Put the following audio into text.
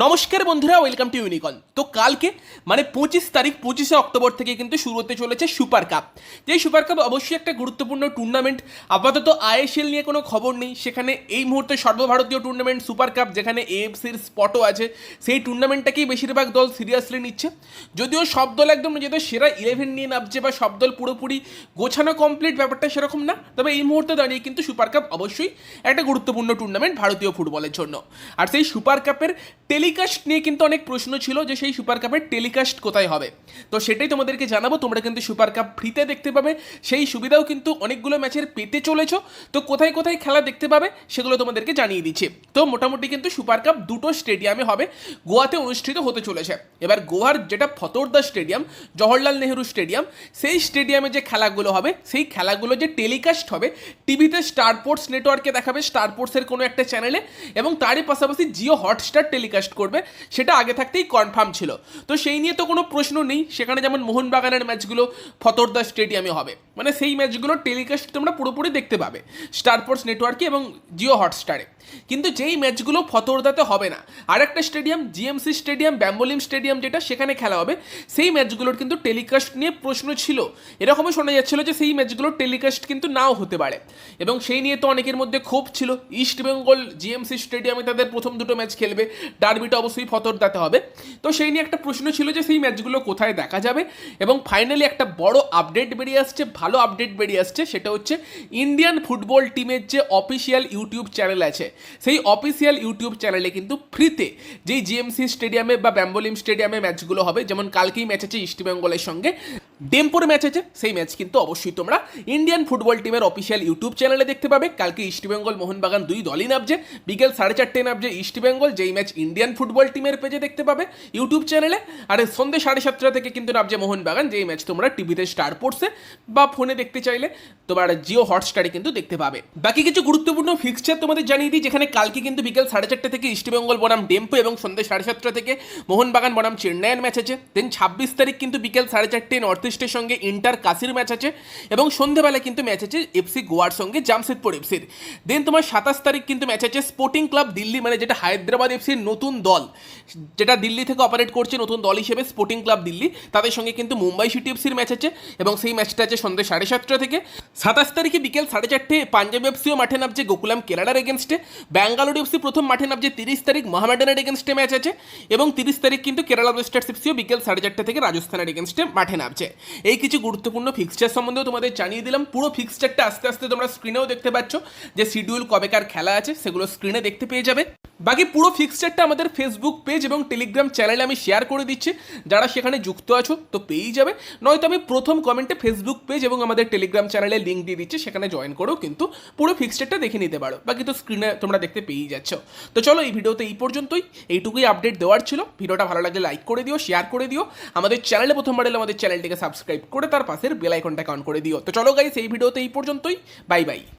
নমস্কার বন্ধুরা welcome to ইউনিকন তো কালকে মানে পঁচিশ তারিখ, পঁচিশে অক্টোবর থেকে কিন্তু শুরু হতে চলেছে সুপার কাপ যেই সুপার কাপ অবশ্যই একটা গুরুত্বপূর্ণ টুর্নামেন্ট আপাতত আইএসএল নিয়ে কোনো খবর নেই। সেখানে এই মুহূর্তে সর্বভারতীয় টুর্নামেন্ট সুপার কাপ যেখানে এএফসির স্পটও আছে, সেই টুর্নামেন্টটাকেই বেশিরভাগ দল সিরিয়াসলি নিচ্ছে। যদিও সব দল একদম নিজেদের সেরা ইলেভেন নিয়ে নামছে বা সব দল পুরোপুরি গোছানো কমপ্লিট ব্যাপারটা সেরকম না। তবে এই মুহূর্তে দাঁড়িয়ে কিন্তু সুপার কাপ অবশ্যই একটা গুরুত্বপূর্ণ টুর্নামেন্ট ভারতীয় ফুটবলের জন্য। আর সেই সুপার কাপের টেলিকাস্ট নিয়ে কিন্তু অনেক প্রশ্ন ছিল যে সেই সুপার কাপের টেলিকাস্ট কোথায় হবে। তো সেটাই তোমাদেরকে জানাব, তোমরা কিন্তু সুপার কাপ ফ্রিতে দেখতে পাবে। সেই সুবিধাও কিন্তু অনেকগুলো ম্যাচের পেতে চলেছো। তো কোথায় কোথায় খেলা দেখতে পাবে সেগুলো তোমাদেরকে জানিয়ে দিচ্ছি। তো মোটামুটি কিন্তু সুপার কাপ দুটো স্টেডিয়ামে হবে, গোয়াতে অনুষ্ঠিত হতে চলেছে। এবার গোয়ার যেটা ফতোরদা স্টেডিয়াম জওহরলাল নেহরু স্টেডিয়াম সেই স্টেডিয়ামে যে খেলাগুলো হবে, সেই খেলাগুলো যে টেলিকাস্ট হবে, টিভিতে স্টার স্পোর্টস নেটওয়ার্কে দেখাবে স্টার স্পোর্টসের কোনো একটা চ্যানেলে এবং তারই পাশাপাশি জিও হটস্টার টেলিকাস্ট করবে, সেটা আগে থাকতেই কনফার্ম ছিল। তো সেই নিয়ে তো কোনো প্রশ্ন নেই, সেখানে যেমন মোহনবাগানের ম্যাচগুলো ফতরদা স্টেডিয়ামে হবে। মানে সেই ম্যাচগুলো টেলিকাস্ট তোমরা পুরোপুরি দেখতে পাবে। স্টার স্পোর্টস নেটওয়ার্কে এবং জিও হটস্টারে কিন্তু যেই ম্যাচগুলো ফতোরদাতে হবে না, আরেকটা stadium, GMC stadium, Bambolim stadium যেটা, সেখানে খেলা হবে, সেই ম্যাচগুলোর কিন্তু টেলিকাস্ট নিয়ে প্রশ্ন ছিল। এরকমই শোনা যাচ্ছিল যে সেই ম্যাচগুলোর টেলিকাস্ট কিন্তু নাও হতে পারে। এবং সেই নিয়ে তো অনেকের মধ্যে ক্ষোভ ছিল। ইস্ট বেঙ্গল, জিএমসি স্টেডিয়ামে তাদের প্রথম দুটো ম্যাচ খেলবে, ডার্বিটা অবশ্যই ফতোরদাতে হবে। তো সেই নিয়ে একটা প্রশ্ন ছিল যে সেই ম্যাচগুলো কোথায় দেখা যাবে? এবং ফাইনালি একটা বড় আপডেট বেরিয়ে আসছে, ভালো আপডেট বেরিয়ে আসছে, সেটা হচ্ছে ইন্ডিয়ান ফুটবল টিমের যে অফিসিয়াল ইউটিউব চ্যানেল আছে সেই অফিসিয়াল ইউটিউব চ্যানেলে কিন্তু ফ্রিতে যেই জিএমসি স্টেডিয়ামে বা ব্যাম্বোলিম স্টেডিয়ামে ম্যাচগুলো হবে, যেমন কালকেই ম্যাচ আছে ইস্টবেঙ্গলের সঙ্গে ডেম্পোর ম্যাচ আছে, সেই ম্যাচ কিন্তু অবশ্যই তোমরা ইন্ডিয়ান ফুটবল টিমের অফিসিয়াল ইউটিউব চ্যানেলে দেখতে পাবে। কালকে ইস্টবেঙ্গল মোহনবাগান দুই দলই নামছে। বিকেল সাড়ে চারটে নামছে ইস্টবেঙ্গল যেই ম্যাচ ইন্ডিয়ান ফুটবল টিমের পেজে দেখতে পাবে ইউটিউব চ্যানেলে আর সন্ধ্যে সাড়ে সাতটা থেকে কিন্তু নামছে মোহনবাগান যেই ম্যাচ তোমরা টিভিতে স্টার পড়ছে বা ফোনে দেখতে চাইলে তোমার জিও হটস্টারে কিন্তু দেখতে পাবে। বাকি কিছু গুরুত্বপূর্ণ ফিক্সচার তোমাদের জানিয়ে দিই, যেখানে কালকে কিন্তু বিকেল সাড়ে চারটে থেকে ইস্টবেঙ্গল বনাম ডেম্পো এবং সন্ধ্যে সাড়ে সাতটা থেকে মোহনবাগান বনাম চেন্নাইয়ের ম্যাচ আছে। দেন ছাব্বিশ তারিখ কিন্তু বিকেল সাড়ে চারটে নর্থ ইস্টের সঙ্গে ইন্টার কাশির ম্যাচ আছে এবং সন্ধ্যেবেলায় কিন্তু ম্যাচ আছে এফসি গোয়ার সঙ্গে জামশেদপুর এফসির। দেন তোমার সাতাশ তারিখ কিন্তু ম্যাচ আছে স্পোর্টিং ক্লাব দিল্লি মানে যেটা হায়দ্রাবাদ এফসির নতুন দল। যেটা দিল্লি থেকে অপারেট করছে নতুন দল হিসেবে স্পোর্টিং ক্লাব দিল্লি। তাদের সঙ্গে কিন্তু মুম্বাই সিটি এফসির ম্যাচ আছে এবং সেই ম্যাচটা আছে সন্ধ্যে সাড়ে সাতটা থেকে। সাতাশ তারিখে বিকেল সাড়ে চারটে পাঞ্জাব এফসিও মাঠে নামছে গোকুলাম কেরালার এগেনস্টে ব্যাঙ্গালোর এফসি প্রথম মাঠে নামছে তিরিশ তারিখ মহামেডানের এগেনস্টে ম্যাচ আছে। এবং তিরিশ তারিখ কিন্তু কেরালা ওয়েস্টার্স এফসিও বিকেল সাড়ে চারটে থেকে রাজস্থানের এগেনস্টে মাঠে নামছে। এই কিছু গুরুত্বপূর্ণ ফিক্সচার সম্বন্ধেও তোমাদের জানিয়ে দিলাম। পুরো ফিক্সচারটা আস্তে আস্তে তোমরা স্ক্রিনেও দেখতে পাচ্ছ যে শিডিউল কবেকার খেলা আছে, সেগুলো স্ক্রিনে দেখতে পেয়ে যাবে। বাকি পুরো ফিক্সচারটা আমাদের ফেসবুক পেজ এবং টেলিগ্রাম চ্যানেলে আমি শেয়ার করে দিচ্ছি। যারা সেখানে যুক্ত আছো, তো পেয়েই যাবে। নয়তো আমি প্রথম কমেন্টে ফেসবুক পেজ এবং আমাদের টেলিগ্রাম চ্যানেলে লিঙ্ক দিয়ে দিচ্ছি, সেখানে জয়েন করেও কিন্তু পুরো ফিক্সচারটা দেখে নিতে পারো। বাকি তো স্ক্রিনে তোমরা দেখতে পেয়েই যাচ্ছ। তো চলো এই ভিডিওতে এই পর্যন্তই। এইটুকুই আপডেট দেওয়ার ছিল। ভিডিওটা ভালো লাগলে লাইক করে দিও শেয়ার করে দিও। আমাদের চ্যানেলে প্রথমবার এলে আমাদের চ্যানেলটিকে সাবস্ক্রাইব করে তার পাশের বেল আইকনটাকে অন করে দিও। তো চলো গাইস এই ভিডিওতে এই পর্যন্তই। Bye bye